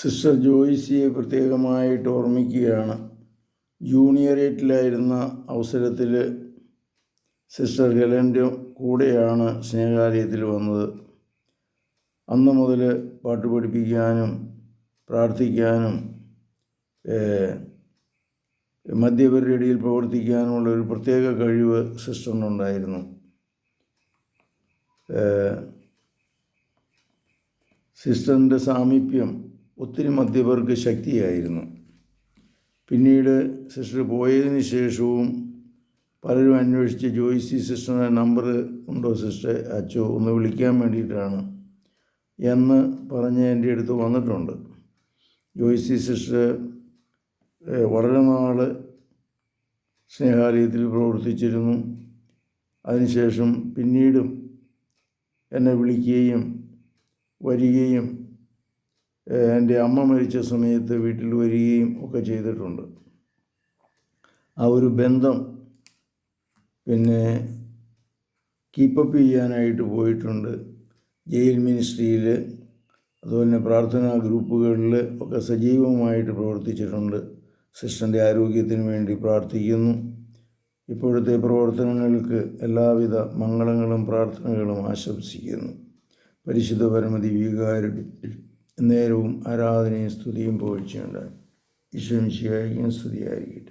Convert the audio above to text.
Sister ജോയിസിയെ പ്രത്യേകമായിട്ട് ഓർമ്മിക്കുകയാണ്. ജൂനിയറേറ്റിലായിരുന്ന അവസരത്തിൽ sister ഹെലന്റെ കൂടെയാണ് സ്നേഹാലയത്തിൽ വന്നത്. അന്ന് മുതൽ പാട്ട് പഠിപ്പിക്കാനും പ്രാർത്ഥിക്കാനും മധ്യവരുടെ ഇടയിൽ പ്രവർത്തിക്കാനുമുള്ള ഒരു പ്രത്യേക കഴിവ് സിസ്റ്ററിനുണ്ടായിരുന്നു. സിസ്റ്ററിന്റെ സാമീപ്യം ഒത്തിരി മദ്യപർക്ക് ശക്തിയായിരുന്നു. പിന്നീട് സിസ്റ്റർ പോയതിന് ശേഷവും പലരും അന്വേഷിച്ച് ജോയിസി സിസ്റ്ററിന്റെ നമ്പർ ഉണ്ടോ സിസ്റ്റർ അച്ചോ ഒന്ന് വിളിക്കാൻ വേണ്ടിയിട്ടാണ് എന്ന് പറഞ്ഞ് എന്റെ അടുത്ത് വന്നിട്ടുണ്ട്. ജോയിസി സിസ്റ്റർ വളരെ നാൾ സ്നേഹാലയത്തിൽ പ്രവർത്തിച്ചിരുന്നു. അതിനുശേഷം പിന്നീടും എന്നെ വിളിക്കുകയും വരികയും എന്റെ അമ്മ മരിച്ച സമയത്ത് വീട്ടിൽ വരികയും ഒക്കെ ചെയ്തിട്ടുണ്ട്. ആ ഒരു ബന്ധം പിന്നെ കീപ്പപ്പ് ചെയ്യാനായിട്ട് പോയിട്ടുണ്ട്. ജയിൽ മിനിസ്ട്രിയിൽ അതുപോലെ പ്രാർത്ഥനാ ഗ്രൂപ്പുകളിൽ ഒക്കെ സജീവമായിട്ട് പ്രവർത്തിച്ചിട്ടുണ്ട്. സിസ്റ്ററിന്റെ ആരോഗ്യത്തിന് വേണ്ടി പ്രാർത്ഥിക്കുന്നു. ഇപ്പോഴത്തെ പ്രവർത്തനങ്ങൾക്ക് എല്ലാവിധ മംഗളങ്ങളും പ്രാർത്ഥനകളും ആശംസിക്കുന്നു. പരിശുദ്ധ പരമതി വികാരുടെ നേരവും ആരാധനയും സ്തുതിയും പോഴ്ചയുണ്ടായി ഈശ്വരം ശിവായിരിക്കും സ്തുതിയായിരിക്കട്ടെ